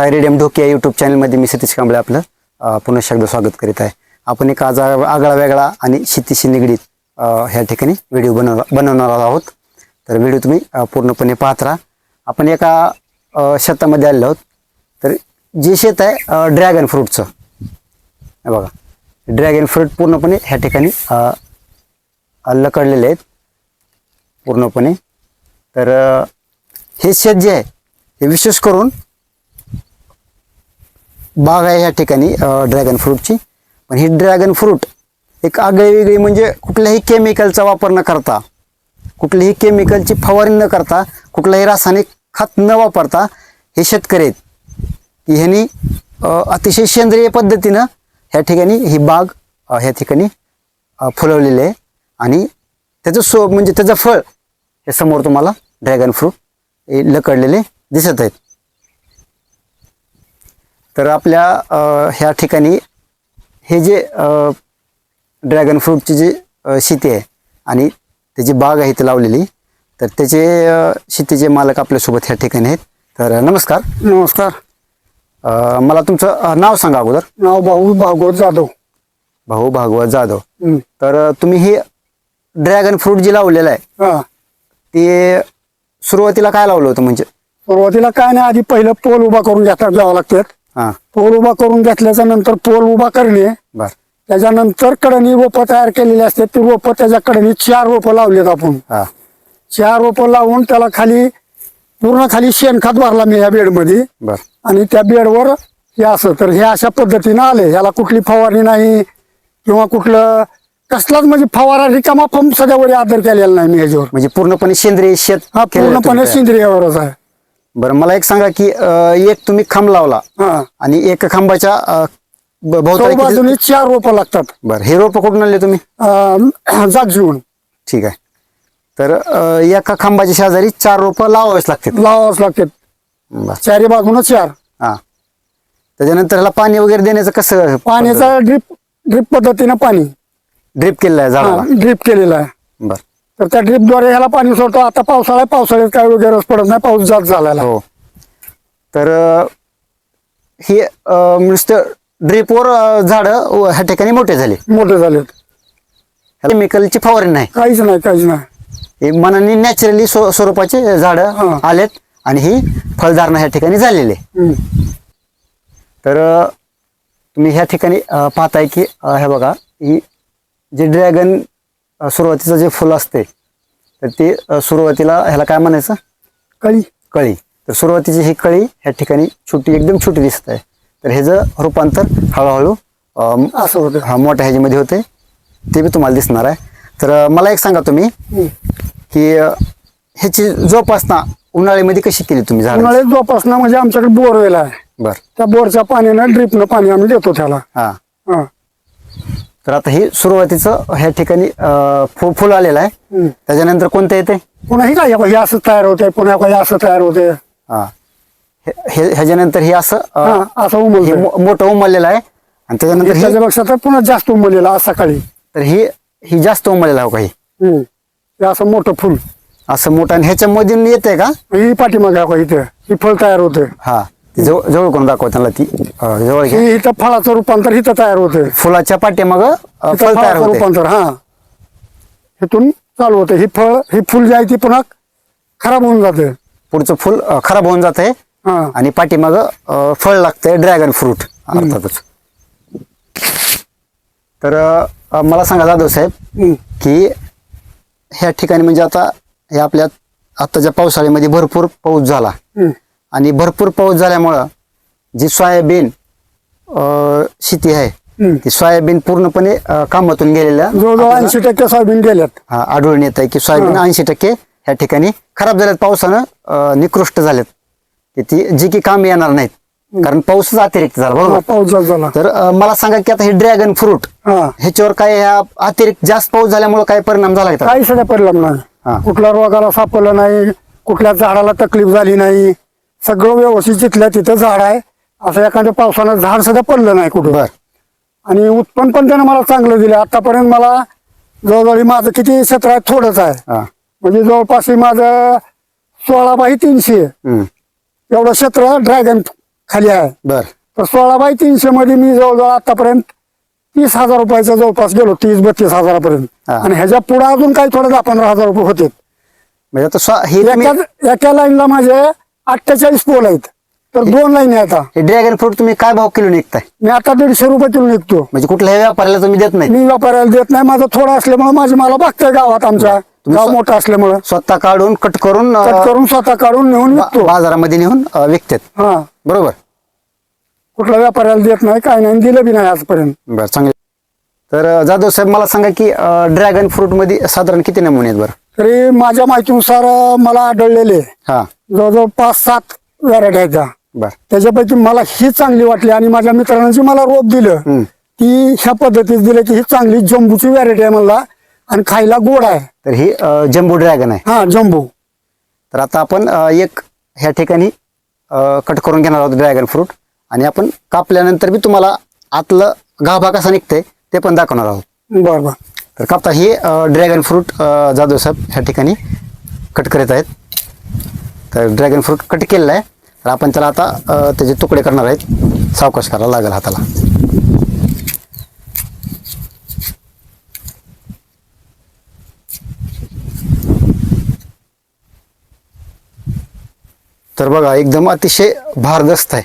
सायरेडियम ढोके या यूट्यूब चॅनलमध्ये मी सतीश कांबळे आपलं पुन्हा एकदा स्वागत करीत आहे. आपण एक आज आगळा वेगळा आणि शेतीशी निगडीत ह्या ठिकाणी व्हिडिओ बनव बनवणार आहोत. तर व्हिडिओ तुम्ही पूर्णपणे पाहत राहा. आपण एका शेतामध्ये आलेलो आहोत. तर जे शेत आहे ड्रॅगन फ्रूटचं हे बघा. ड्रॅगन फ्रूट पूर्णपणे ह्या ठिकाणी लकडलेले आहेत. पूर्णपणे. तर हे शेत जे आहे हे विशेष करून बाग आहे ह्या ठिकाणी ड्रॅगन फ्रूटची पण ही ड्रॅगन फ्रूट एक आगळी वेगळी म्हणजे कुठल्याही केमिकलचा वापर न करता कुठल्याही केमिकलची फवारणी न करता कुठलाही रासायनिक खत न वापरता हे शेतकरी आहेत. की ह्यांनी अतिशय सेंद्रिय पद्धतीनं ह्या ठिकाणी ही बाग ह्या ठिकाणी फुलवलेली आहे. आणि त्याचं सो म्हणजे त्याचं फळ हे समोर तुम्हाला ड्रॅगन फ्रूट हे लकडलेले दिसत आहेत. तर आपल्या ह्या ठिकाणी हे जे ड्रॅगन फ्रूटची जी शेती आहे आणि त्याची बाग आहे इथे लावलेली तर त्याचे शेतीचे मालक आपल्यासोबत ह्या ठिकाणी आहेत. तर नमस्कार. नमस्कार. अ, मला तुमचं नाव सांगा अगोदर. नाव भाऊ भागवत जाधव. भाऊ भागवत जाधव. हं. तर तुम्ही हे ड्रॅगन फ्रूट जे लावलेलं आहे हा. ते सुरुवातीला काय लावलं होतं म्हणजे? सुरुवातीला काय नाही आधी पहिलं पोल उभा करून घेतात जावं लागतात. हां. पोल उभा करून घेतल्याच्या नंतर पोल उभा करणे. बर. त्याच्यानंतर कडणी रोपं तयार केलेली असतात ती रोपं त्याच्या कडणी चार रोपं लावलेत आपण. हां. चार रोपं लावून त्याला खाली पूर्ण खाली शेणखत भरला मी या बेडमध्ये. बर. आणि त्या बेडवर हे असं तर हे अशा पद्धतीनं आले ह्याला कुठली फवारणी नाही किंवा कुठलं कसलाच म्हणजे फवारा रिकामा पंप सध्या वरी आदर केलेला नाही मी ह्याच्यावर. म्हणजे पूर्णपणे सेंद्रिय शेत हा केलेलं पूर्णपणे. सेंद्रियावरच आहे. बरं मला एक सांगा की अ, एक तुम्ही खांब लावला हा. आणि एक खांबाच्या अ, ब- चौ भोवताली किती- बाजूनी चार रोपं लागतात. बरं हे रोप कुठून आणले तुम्ही? अं, जाग जीवन ठीक आहे. तर अ, एका खांबाच्या शेजारी चार रोपं लावावेच लागतील लावावंच लागतात. बरं. चारी बाजूनं चार. हां. त्याच्यानंतर ह्याला पाणी वगैरे देण्याचं कसं पाण्याचा ड्रिप ड्रिप पद्धतीनं पाणी. ड्रिप केलेलं आहे झाडाला. ड्रिप केलेलं आहे. बरं. तर त्या ड्रिपद्वारे ह्याला पाणी सोडतो. आता पावसाळा आहे, पावसाळ्यात काय गरज पडत नाही पाऊस जात झालेला. आहे. हो. तर अ, हे अ, नुसतं ड्रिपवर झाडं ह्या ठिकाणी मोठे झाले. मोठे झालेत. केमिकलची फवारणी नाही. काहीच नाही काहीच नाही. हे मनाने नॅचरली स्वरूपाचे झाडं हां. आलेत आणि ही फळधारणा ह्या ठिकाणी झालेली आहे. हम्म. तर अ, तुम्ही ह्या ठिकाणी अ, पाहताय की अ, हे बघा ही जे ड्रॅगन सुरुवातीचं जे फुल असते तर ते सुरुवातीला ह्याला काय म्हणायचं? कळी. कळी. तर सुरुवातीची ही कळी ह्या ठिकाणी छोटी एकदम छोटी दिसत आहे. तर ह्याचं रूपांतर हळूहळू असं होतं. हा मोठ्या ह्याच्यामध्ये होते. ते बी तुम्हाला दिसणार आहे. तर मला एक सांगा तुम्ही. की ह्याची जोपासना उन्हाळ्यामध्ये कशी केली तुम्ही झाड उन्हाळ्यात जोपासना म्हणजे आमच्याकडे बोरवेल आहे. बर. त्या बोरच्या पाण्यानं ड्रिपनं पाणी आम्ही देतो त्याला. हा. हा. तर आता हे सुरुवातीचं ह्या ठिकाणी अ, फु- फुल आलेलं आहे. हम्म. त्याच्यानंतर कोणतं येते पुन्हा हे काय हे असं तयार होते पुन्हा काही असं तयार होते हा. हे- हे- ह्याच्यानंतर हे असं अ, हा असं हे उमलतं मो- मोठं उमललेलं आहे. आणि त्याच्यानंतर हे त्याच्यापेक्षा तर पुन्हा जास्त उमललेलं आज सकाळी. तर हे ही जास्त उमललेलं आहे काही हम्म. हे असं मोठं फुल. असं मोठं. आणि ह्याच्यामधून येते का? ही पाठीमागे आहे इथे? ही फळ तयार होते हा. जवळ जवळ करून दाखवा त्यांना ती? अ, जवळ घ्या. ही इथं फळाचं रूपांतर इथं तयार होते फुलाच्या पाठीमाग इथं फळ तयार फळाचं होते रूपांतर हा. इथून चालू होते ही फळ ही फुल जी आहे ती पुन्हा खराब होऊन जाते. पुढचं फुल अ, खराब होऊन जाते हा. आणि पाठीमाग फळ लागतंय ड्रॅगन फ्रूट अर्थातच. तर अ, मला सांगा जाधव साहेब हम्म. की ह्या ठिकाणी म्हणजे आता हे आपल्या आताच्या पावसाळ्यामध्ये भरपूर पाऊस झाला. हम्म. आणि भरपूर पाऊस झाल्यामुळं जी सोयाबीन अ, शेती आहे. ती सोयाबीन पूर्णपणे अ, कामातून गेलेल्या जवळजवळ ऐंशी टक्के सोयाबीन गेल्यात. हा, आढळून येत आहे की सोयाबीन ऐंशी टक्के ह्या ठिकाणी खराब झाल्यात पावसानं अ, निकृष्ट झालेत की ती जी की काम येणार नाहीत. कारण पाऊसच अतिरिक्त झाला हा, बरोबर पाऊस जास्त झाला. तर अ, मला सांगा की आता हे ड्रॅगन फ्रूट हा. ह्याच्यावर काय ह्या अतिरिक्त जास्त पाऊस झाल्यामुळे काय परिणाम झाला का? काही सध्या परिणाम हा. नाही कुठल्या रोगाला सापडलं नाही कुठल्या झाडाला तकलीफ झाली नाही सगळं व्यवस्थित तिथल्या तिथं झाड आहे. असं एखाद्या पावसानं झाड सध्या पडलं नाही कुठं. आणि उत्पन्न पण त्यानं मला चांगलं दिलं. आतापर्यंत मला जवळजवळ माझं किती क्षेत्र आहे थोडंच आहे. हा. म्हणजे जवळपास माझं सोळा बाय तीनशे. एवढं क्षेत्र ड्रॅगन खाली आहे. बर. तर सोळा बाय तीनशे मध्ये मी जवळजवळ आतापर्यंत तीस हजार रुपयाचा जवळपास गेलो तीस बत्तीस हजारापर्यंत. आणि ह्याच्या पुढे अजून काही थोडे दहा पंधरा हजार रुपये होते म्हणजे हे एका लाईनला माझे अठ्ठेचाळीस पोल आहेत. तर दोन लाईन आहे आता. हे ड्रॅगन फ्रूट तुम्ही काय भाव किलो निघताय? मी आता दीडशे रुपये किलो निघतो. म्हणजे कुठल्याही व्यापाऱ्याला तुम्ही देत नाही. मी व्यापाऱ्याला देत नाही. माझं थोडं असल्यामुळे माझी मला बघतंय गावात आमच्या गाव स्व- मोठं असल्यामुळं. स्वतः काढून कट करून अं, कट करून स्वतः काढून नेऊन बा- विकतो. बाजारामध्ये नेऊन अं, विकतात. हा. बरोबर? कुठल्या व्यापाऱ्याला देत नाही काय नाही दिलं बी नाही आजपर्यंत. बर चांगले. तर अं, जाधव साहेब मला सांगा की ड्रॅगन फ्रूटमध्ये साधारण किती नमुने आहेत बरं? तरी माझ्या माहितीनुसार अं, मला आढळलेले हा. जवळजवळ पाच सात व्हरायटी आहेत. बर. त्याच्यापैकी मला ही चांगली वाटली आणि माझ्या मित्रांनी जी मला रोप दिलं. ती ह्या पद्धतीत दिलं की ही चांगली जंबूची व्हरायटी आहे मला आणि खायला गोड आहे. तर ही जम्बो ड्रॅगन आहे. हा जंबू. तर आता आपण एक ह्या ठिकाणी कट करून घेणार आहोत ड्रॅगन फ्रूट आणि आपण कापल्यानंतर बी तुम्हाला आतलं गाभा कसा निघतंय ते पण दाखवणार आहोत. बर बर. तर कापता हे ड्रॅगन फ्रूट जाधव साहेब ह्या ठिकाणी कट करीत आहेत. तर ड्रॅगन फ्रूट कट केलेलं आहे. तर आपण त्याला आता त्याचे तुकडे करणार आहेत. सावकाश करायला लागेल हाताला. तर बघा एकदम अतिशय भारदस्त आहे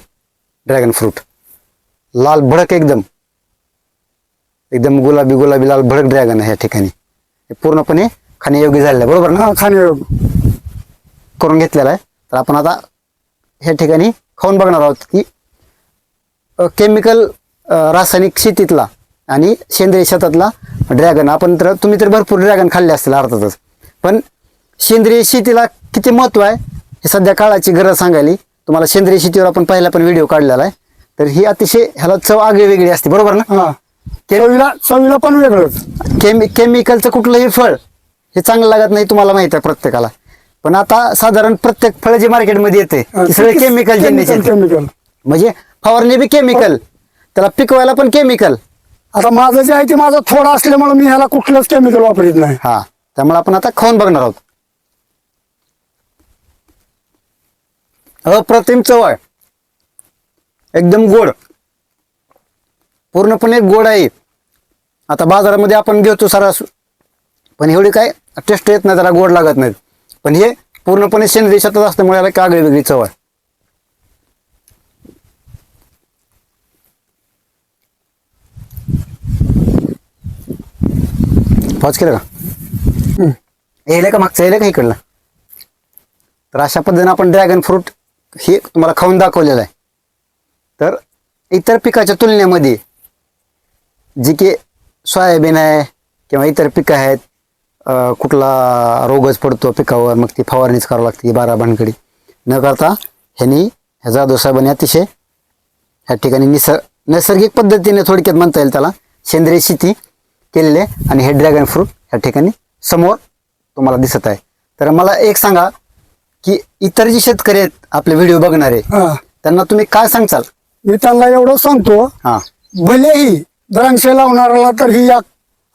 ड्रॅगन फ्रूट लाल भडक एकदम. एकदम गुलाबी गुलाबी लाल भडक ड्रॅगन आहे या ठिकाणी. पूर्णपणे खाण्यायोग्य झालेलं आहे. बरोबर ना? खाण्यायोग्य. खाणे करून घेतलेला आहे. तर आपण आता ह्या ठिकाणी खाऊन बघणार आहोत की केमिकल रासायनिक शेतीतला आणि सेंद्रिय शेतातला ड्रॅगन आपण तर तुम्ही तर भरपूर ड्रॅगन खाल्ले असतील अर्थातच. पण सेंद्रिय शेतीला किती महत्त्व आहे हे सध्या काळाची गरज सांगायली. तुम्हाला सेंद्रिय शेतीवर आपण पहिला पण व्हिडिओ काढलेला आहे. तर ही अतिशय ह्याला चव आगळी वेगळी असते बरोबर ना? हा. चवीला चवीला पण वेगळंच. केमि केमिकलचं कुठलंही फळ हे चांगलं लागत नाही तुम्हाला माहीत आहे प्रत्येकाला. पण आता साधारण प्रत्येक फळ जे मार्केटमध्ये येते ते सगळे केमिकल केमिकल म्हणजे फवारणी बी केमिकल त्याला पिकवायला पण केमिकल आता माझं जे आहे ते माझं थोडं असल्यामुळे मी ह्याला कुठलंच केमिकल वापरत नाही. हा त्यामुळे आपण आता खाऊन बघणार आहोत. अप्रतिम चव आहे एकदम गोड. पूर्णपणे गोड आहे. आता बाजारामध्ये आपण घेतो सरास पण एवढी काय टेस्ट येत नाही त्याला गोड लागत नाहीत. पण हे पूर्णपणे सेंद्रिय शेतात असल्यामुळे याला कागळी वेगळी चव आहे. पॉज केलं का? येईल का मागचं? येईल का इकडलं? तर अशा पद्धतीने आपण ड्रॅगन फ्रूट हे तुम्हाला खाऊन दाखवलेलं आहे. तर इतर पिकाच्या तुलनेमध्ये जी की सोयाबीन आहे किंवा इतर पिकं आहेत कुठला रोगच पडतो पिकावर मग ती फवारणीच करावं लागते बारा भानगडी. न करता ह्यांनी ह्या जाधव साहेबांनी अतिशय ह्या ठिकाणी निसर्ग नैसर्गिक पद्धतीने थोडक्यात म्हणता येईल त्याला सेंद्रिय शेती केलेली आहे आणि हे ड्रॅगन फ्रूट ह्या ठिकाणी समोर तुम्हाला दिसत आहे. तर मला एक सांगा की इतर जे शेतकरी आहेत आपले व्हिडिओ बघणारे त्यांना तुम्ही काय सांगचाल मी त्यांना एवढं सांगतो हा. भलेही द्राक्ष लावणाऱ्याला तर ही एक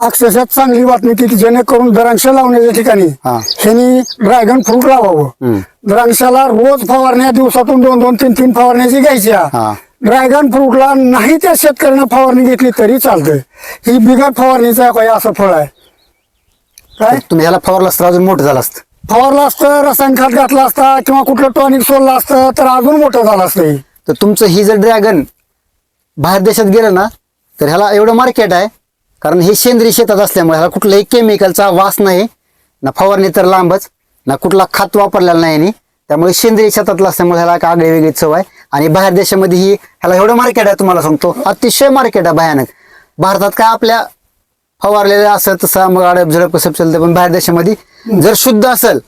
अक्षरशः चांगली बातमी की जेणेकरून द्राक्ष लावण्याच्या ठिकाणी हा. ह्यांनी ड्रॅगन फ्रूट लावावं हम्म. द्राक्षाला रोज फवारण्या दिवसातून दोन दोन तीन तीन फवारण्याची घ्यायच्या. ड्रॅगन फ्रूटला नाही त्या शेतकऱ्यानं फवारणी घेतली तरी चालतंय ही बिगर फवारणीचं काय असं फळ आहे काय तुम्ही ह्याला फवारला असतं अजून मोठं झालं असतं फवारलं असतं रसायन खत घातलं असतं किंवा कुठलं टॉनिक सोडलं असतं तर अजून मोठं झालं असतं हे. तर तुमचं ही जर ड्रॅगन बाहेर देशात गेलं ना तर ह्याला एवढं मार्केट आहे कारण हे सेंद्रिय शेतात असल्यामुळे ह्याला कुठल्याही केमिकलचा वास नाही ना फवारणी तर लांबच ना कुठला खात वापरलेला नाही यांनी. त्यामुळे सेंद्रिय शेतातलं असल्यामुळे ह्याला एक आगळी वेगळी चव आहे. आणि बाहेर देशामध्ये ही ह्याला एवढं मार्केट आहे तुम्हाला सांगतो अतिशय मार्केट आहे भयानक. भारतात काय आपल्या फवारलेलं असं तसं मग अडप झडप कसं चालतं पण बाहेर देशामध्ये जर शुद्ध असेल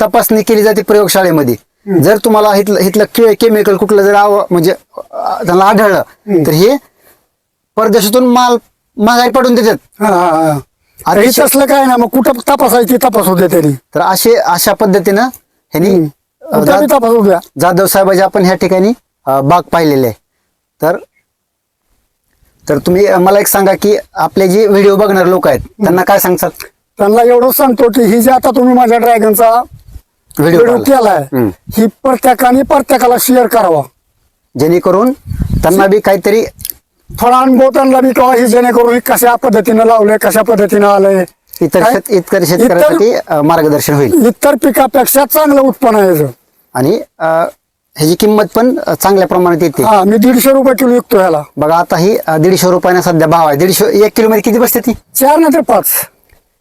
तपासणी केली जाते प्रयोगशाळेमध्ये. जर तुम्हाला इथलं इथलं केमिकल कुठलं जर म्हणजे त्यांना आढळलं तर हे परदेशातून माल महागाई पडून देतात. हा, हा, हा. हे शे- तसलं काय ना मग कुठं तपासायची तपास होते तरी तर असे अशा पद्धतीनं ह्यांनी अं, कुठं बी जा- तपास होत्या जाधव साहेबाचे आपण ह्या ठिकाणी अं, बाग पाहिलेले आहे. तर तर तुम्ही अं, मला एक सांगा की आपले जे व्हिडिओ बघणारे लोक आहेत त्यांना काय सांगतात? त्यांना एवढं सांगतो की ही जी आता तुम्ही माझ्या ड्रॅगनचा व्हिडिओ व्हिडिओ केलाय हम्म. ही प्रत्येकाने प्रत्येकाला शेअर करावा. जेणेकरून त्यांना बी काहीतरी थोडा अनुभव त्यांना बी किंवा हे जेणेकरून कशा पद्धतीनं लावलंय कशा पद्धतीनं आलंय. इतर काय? शेत इतर शेतकऱ्यासाठी अ, मार्गदर्शन होईल. इतर पिकापेक्षा चांगलं उत्पन्न आहे याचं. आणि अ, ह्याची किंमत पण अ, चांगल्या प्रमाणात येते. हा मी दीडशे रुपये किलो विकतो ह्याला. बघा आता ही अ, दीडशे रुपयाने सध्या भाव आहे. दीडशे एक किलो मध्ये किती बसते ती? चार नाही तर पाच.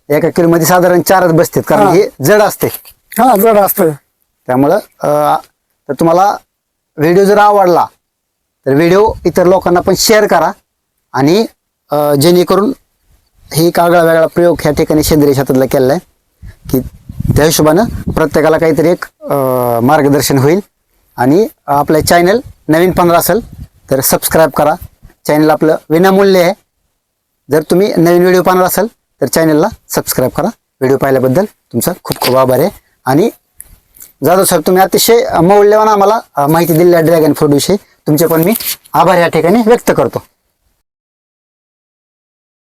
एका किलो मध्ये साधारण चारच बसतात कारण हा. हे जड असते. हा जड असतंय. त्यामुळं अ, तर तुम्हाला व्हिडिओ जर आवडला तर व्हिडिओ इतर लोकांना पण शेअर करा आणि जेणेकरून ही एक आगळा वेगळा प्रयोग ह्या ठिकाणी सेंद्रिय शेतातला केलेला आहे की त्या हिशोबानं प्रत्येकाला काहीतरी एक मार्गदर्शन होईल. आणि आपलं चॅनल नवीन पंधरा असेल तर सबस्क्राईब करा. चॅनल आपलं विनामूल्य आहे. जर तुम्ही नवीन व्हिडिओ पाहणार असाल तर चॅनलला सबस्क्राईब करा. व्हिडिओ पाहिल्याबद्दल तुमचा खूप खूप आभार आहे. आणि जाधव साहेब तुम्ही अतिशय मौल्यवान आम्हाला माहिती दिलेल्या ड्रॅगन फ्रूट विषयी. तुमचे पण मी आभार या ठिकाणी व्यक्त करतो.